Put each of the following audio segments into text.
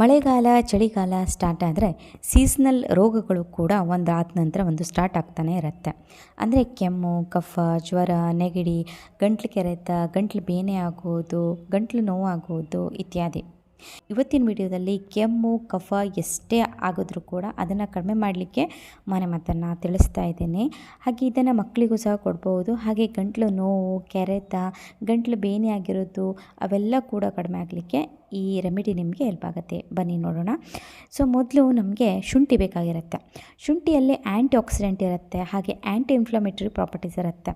ಮಳೆಗಾಲ, ಚಳಿಗಾಲ ಸ್ಟಾರ್ಟ್ ಆದರೆ ಸೀಸ್ನಲ್ ರೋಗಗಳು ಕೂಡ ಒಂದು ಆದ ನಂತರ ಒಂದು ಸ್ಟಾರ್ಟ್ ಆಗ್ತಾನೆ ಇರುತ್ತೆ. ಅಂದರೆ ಕೆಮ್ಮು, ಕಫ, ಜ್ವರ, ನೆಗಡಿ, ಗಂಟ್ಲು ಕೆರೆತ, ಗಂಟ್ಲು ಬೇನೆ ಆಗೋದು, ಗಂಟ್ಲು ನೋವಾಗುವುದು ಇತ್ಯಾದಿ. ಇವತ್ತಿನ ವಿಡಿಯೋದಲ್ಲಿ ಕೆಮ್ಮು, ಕಫ ಎಷ್ಟೇ ಆಗಿದ್ರೂ ಕೂಡ ಅದನ್ನು ಕಡಿಮೆ ಮಾಡಲಿಕ್ಕೆ ಮನೆ ಮಾತನ್ನು ತಿಳಿಸ್ತಾ ಇದ್ದೇನೆ. ಹಾಗೆ ಇದನ್ನು ಮಕ್ಕಳಿಗೂ ಸಹ ಕೊಡ್ಬೋದು. ಹಾಗೆ ಗಂಟ್ಲು ನೋವು, ಕೆರೆತ, ಗಂಟ್ಲು ಬೇನೆ ಆಗಿರೋದು, ಅವೆಲ್ಲ ಕೂಡ ಕಡಿಮೆ ಆಗಲಿಕ್ಕೆ ಈ ರೆಮಿಡಿ ನಿಮಗೆ ಹೆಲ್ಪ್ ಆಗುತ್ತೆ. ಬನ್ನಿ ನೋಡೋಣ. ಸೊ, ಮೊದಲು ನಮಗೆ ಶುಂಠಿ ಬೇಕಾಗಿರುತ್ತೆ. ಶುಂಠಿಯಲ್ಲಿ ಆ್ಯಂಟಿ ಆಕ್ಸಿಡೆಂಟ್ ಇರುತ್ತೆ, ಹಾಗೆ ಆ್ಯಂಟಿ ಇನ್ಫ್ಲಮೇಟರಿ ಪ್ರಾಪರ್ಟೀಸ್ ಇರುತ್ತೆ.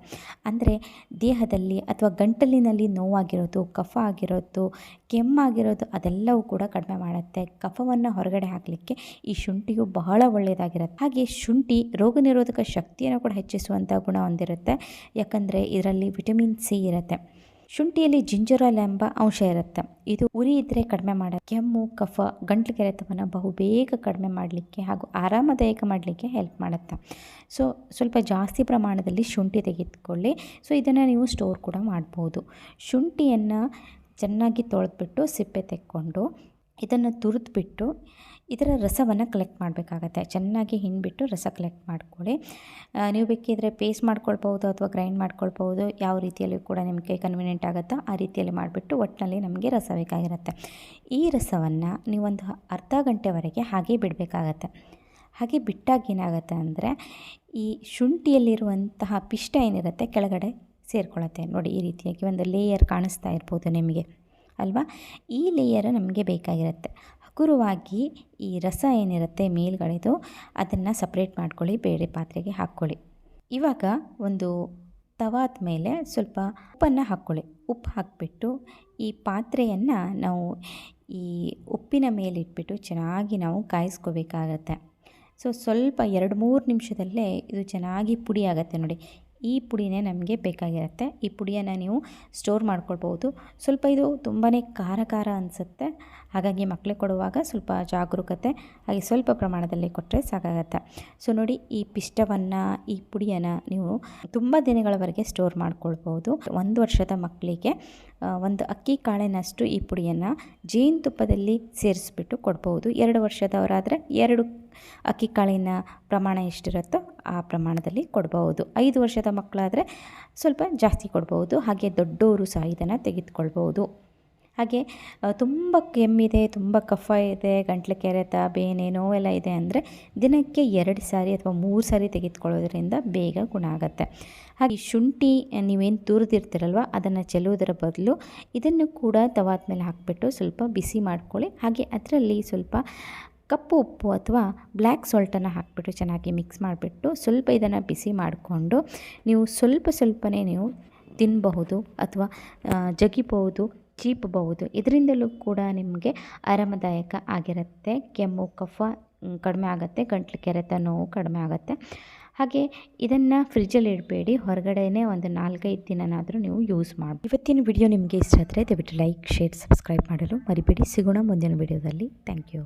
ಅಂದರೆ ದೇಹದಲ್ಲಿ ಅಥವಾ ಗಂಟಲಿನಲ್ಲಿ ನೋವಾಗಿರೋದು, ಕಫ ಆಗಿರೋದು ಕೆಮ್ಮಾಗಿರೋದು ಅದೆಲ್ಲವೂ ಕೂಡ ಕಡಿಮೆ ಮಾಡುತ್ತೆ. ಕಫವನ್ನು ಹೊರಗಡೆ ಹಾಕಲಿಕ್ಕೆ ಈ ಶುಂಠಿಯು ಬಹಳ ಒಳ್ಳೆಯದಾಗಿರುತ್ತೆ. ಹಾಗೆ ಶುಂಠಿ ರೋಗ ನಿರೋಧಕ ಶಕ್ತಿಯನ್ನು ಕೂಡ ಹೆಚ್ಚಿಸುವಂಥ ಗುಣ ಹೊಂದಿರುತ್ತೆ. ಯಾಕಂದರೆ ಇದರಲ್ಲಿ ವಿಟಮಿನ್ ಸಿ ಇರುತ್ತೆ. ಶುಂಠಿಯಲ್ಲಿ ಜಿಂಜರಲ್ ಎಂಬ ಅಂಶ ಇರುತ್ತೆ. ಇದು ಉರಿ ಇದ್ದರೆ ಕಡಿಮೆ ಮಾಡ, ಕೆಮ್ಮು, ಕಫ, ಗಂಟ್ಲು ಕೆರೆತವನ್ನು ಬಹು ಬೇಗ ಕಡಿಮೆ ಮಾಡಲಿಕ್ಕೆ ಹಾಗೂ ಆರಾಮದಾಯಕ ಮಾಡಲಿಕ್ಕೆ ಹೆಲ್ಪ್ ಮಾಡುತ್ತೆ. ಸೊ ಸ್ವಲ್ಪ ಜಾಸ್ತಿ ಪ್ರಮಾಣದಲ್ಲಿ ಶುಂಠಿ ತೆಗೆದುಕೊಳ್ಳಿ. ಸೊ ಇದನ್ನು ನೀವು ಸ್ಟೋರ್ ಕೂಡ ಮಾಡ್ಬೋದು. ಶುಂಠಿಯನ್ನು ಚೆನ್ನಾಗಿ ತೊಳೆದ್ಬಿಟ್ಟು ಸಿಪ್ಪೆ ತೆಕ್ಕೊಂಡು ಇದನ್ನು ತುರಿದ್ಬಿಟ್ಟು ಇದರ ರಸವನ್ನು ಕಲೆಕ್ಟ್ ಮಾಡಬೇಕಾಗತ್ತೆ. ಚೆನ್ನಾಗಿ ಹಿಂಡಿಬಿಟ್ಟು ರಸ ಕಲೆಕ್ಟ್ ಮಾಡಿಕೊಳ್ಳಿ. ನೀವು ಬೇಕಿದ್ರೆ ಪೇಸ್ಟ್ ಮಾಡ್ಕೊಳ್ಬೋದು ಅಥವಾ ಗ್ರೈಂಡ್ ಮಾಡ್ಕೊಳ್ಬೋದು ಯಾವ ರೀತಿಯಲ್ಲಿ ಕೂಡ ನಿಮಗೆ ಕನ್ವೀನಿಯೆಂಟ್ ಆಗುತ್ತೋ ಆ ರೀತಿಯಲ್ಲಿ ಮಾಡಿಬಿಟ್ಟು ಒಟ್ಟಿನಲ್ಲಿ ನಮಗೆ ರಸ ಬೇಕಾಗಿರುತ್ತೆ. ಈ ರಸವನ್ನು ನೀವೊಂದು ಅರ್ಧ ಗಂಟೆವರೆಗೆ ಹಾಗೆ ಬಿಡಬೇಕಾಗತ್ತೆ. ಹಾಗೆ ಬಿಟ್ಟಾಗ ಏನಾಗುತ್ತೆ ಅಂದರೆ ಈ ಶುಂಠಿಯಲ್ಲಿರುವಂತಹ ಪಿಷ್ಟ ಏನಿರುತ್ತೆ ಕೆಳಗಡೆ ಸೇರಿಕೊಳ್ಳುತ್ತೆ. ನೋಡಿ, ಈ ರೀತಿಯಾಗಿ ಒಂದು ಲೇಯರ್ ಕಾಣಿಸ್ತಾ ಇರ್ಬೋದು ನಿಮಗೆ. ಅಲ್ವಾ? ಈ ಲೇಯರ್ ನಮಗೆ ಬೇಕಾಗಿರುತ್ತೆ. ಹಗುರವಾಗಿ ಈ ರಸ ಏನಿರುತ್ತೆ ಮೇಲ್ಗಡೆದು ಅದನ್ನು ಸಪ್ರೇಟ್ ಮಾಡ್ಕೊಳ್ಳಿ, ಬೇರೆ ಪಾತ್ರೆಗೆ ಹಾಕ್ಕೊಳ್ಳಿ. ಇವಾಗ ಒಂದು ತವಾದ ಮೇಲೆ ಸ್ವಲ್ಪ ಉಪ್ಪನ್ನು ಹಾಕ್ಕೊಳ್ಳಿ. ಉಪ್ಪು ಹಾಕಿಬಿಟ್ಟು ಈ ಪಾತ್ರೆಯನ್ನು ನಾವು ಈ ಉಪ್ಪಿನ ಮೇಲಿಟ್ಬಿಟ್ಟು ಚೆನ್ನಾಗಿ ನಾವು ಕಾಯಿಸ್ಕೋಬೇಕಾಗತ್ತೆ. ಸೊ ಸ್ವಲ್ಪ ಎರಡು ಮೂರು ನಿಮಿಷದಲ್ಲೇ ಇದು ಚೆನ್ನಾಗಿ ಪುಡಿ ಆಗುತ್ತೆ ನೋಡಿ. ಈ ಪುಡಿನೇ ನಮಗೆ ಬೇಕಾಗಿರುತ್ತೆ. ಈ ಪುಡಿಯನ್ನು ನೀವು ಸ್ಟೋರ್ ಮಾಡ್ಕೊಳ್ಬೋದು ಸ್ವಲ್ಪ ಇದು ತುಂಬಾ ಖಾರ ಖಾರ ಅನಿಸುತ್ತೆ. ಹಾಗಾಗಿ ಮಕ್ಕಳಿಗೆ ಕೊಡುವಾಗ ಸ್ವಲ್ಪ ಜಾಗರೂಕತೆ, ಹಾಗೆ ಸ್ವಲ್ಪ ಪ್ರಮಾಣದಲ್ಲಿ ಕೊಟ್ಟರೆ ಸಾಕಾಗತ್ತೆ. ಸೊ ನೋಡಿ, ಈ ಪಿಷ್ಟವನ್ನು, ಈ ಪುಡಿಯನ್ನು ನೀವು ತುಂಬ ದಿನಗಳವರೆಗೆ ಸ್ಟೋರ್ ಮಾಡ್ಕೊಳ್ಬೋದು ಒಂದು ವರ್ಷದ ಮಕ್ಕಳಿಗೆ ಒಂದು ಅಕ್ಕಿ ಕಾಳಿನಷ್ಟು ಈ ಪುಡಿಯನ್ನು ಜೇನುತುಪ್ಪದಲ್ಲಿ ಸೇರಿಸ್ಬಿಟ್ಟು ಕೊಡ್ಬೋದು ಎರಡು ವರ್ಷದವರಾದರೆ ಎರಡು ಅಕ್ಕಿ ಕಾಳಿನ ಪ್ರಮಾಣ ಎಷ್ಟಿರುತ್ತೋ ಆ ಪ್ರಮಾಣದಲ್ಲಿ ಕೊಡ್ಬೋದು. ಐದು ವರ್ಷದ ಮಕ್ಕಳಾದರೆ ಸ್ವಲ್ಪ ಜಾಸ್ತಿ ಕೊಡ್ಬೋದು. ಹಾಗೆ ದೊಡ್ಡವರು ಸಹ ಇದನ್ನು ತೆಗೆದುಕೊಳ್ಬೋದು. ಹಾಗೆ ತುಂಬ ಕೆಮ್ಮಿದೆ, ತುಂಬ ಕಫ ಇದೆ, ಗಂಟ್ಲು ಕೆರೆತ, ಬೇನೆ, ನೋವೆಲ್ಲ ಇದೆ ಅಂದರೆ ದಿನಕ್ಕೆ ಎರಡು ಸಾರಿ ಅಥವಾ ಮೂರು ಸಾರಿ ತೆಗೆದುಕೊಳ್ಳೋದ್ರಿಂದ ಬೇಗ ಗುಣ ಆಗುತ್ತೆ. ಹಾಗೆ ಶುಂಠಿ, ನೀವೇನು ತುರಿದಿರ್ತೀರಲ್ವ, ಅದನ್ನು ಚೆಲ್ಲುವುದರ ಬದಲು ಇದನ್ನು ಕೂಡ ತವಾದ ಮೇಲೆ ಹಾಕಿಬಿಟ್ಟು ಸ್ವಲ್ಪ ಬಿಸಿ ಮಾಡ್ಕೊಳ್ಳಿ. ಹಾಗೆ ಅದರಲ್ಲಿ ಸ್ವಲ್ಪ ಕಪ್ಪು ಉಪ್ಪು ಅಥವಾ ಬ್ಲ್ಯಾಕ್ ಸಾಲ್ಟನ್ನು ಹಾಕಿಬಿಟ್ಟು ಚೆನ್ನಾಗಿ ಮಿಕ್ಸ್ ಮಾಡಿಬಿಟ್ಟು ಸ್ವಲ್ಪ ಇದನ್ನು ಬಿಸಿ ಮಾಡಿಕೊಂಡು ನೀವು ಸ್ವಲ್ಪ ಸ್ವಲ್ಪನೇ ನೀವು ತಿನ್ನಬಹುದು ಅಥವಾ ಜಗಿಬಹುದು, ಚೀಪಬಹುದು. ಇದರಿಂದಲೂ ಕೂಡ ನಿಮಗೆ ಆರಾಮದಾಯಕ ಆಗಿರುತ್ತೆ. ಕೆಮ್ಮು, ಕಫ ಕಡಿಮೆ ಆಗುತ್ತೆ. ಗಂಟ್ಲು ಕೆರೆತ ನೋವು ಕಡಿಮೆ ಆಗುತ್ತೆ. ಹಾಗೆ ಇದನ್ನು ಫ್ರಿಜ್ಜಲ್ಲಿ ಇಡಬೇಡಿ. ಹೊರಗಡೆನೇ ಒಂದು ನಾಲ್ಕೈದು ದಿನನಾದರೂ ನೀವು ಯೂಸ್ ಮಾಡಿ ಇವತ್ತಿನ ವಿಡಿಯೋ ನಿಮಗೆ ಇಷ್ಟ ಆದರೆ ದಯವಿಟ್ಟು ಲೈಕ್, ಶೇರ್, ಸಬ್ಸ್ಕ್ರೈಬ್ ಮಾಡಲು ಮರಿಬೇಡಿ. ಸಿಗೋಣ ಮುಂದಿನ ವಿಡಿಯೋದಲ್ಲಿ. Thank you.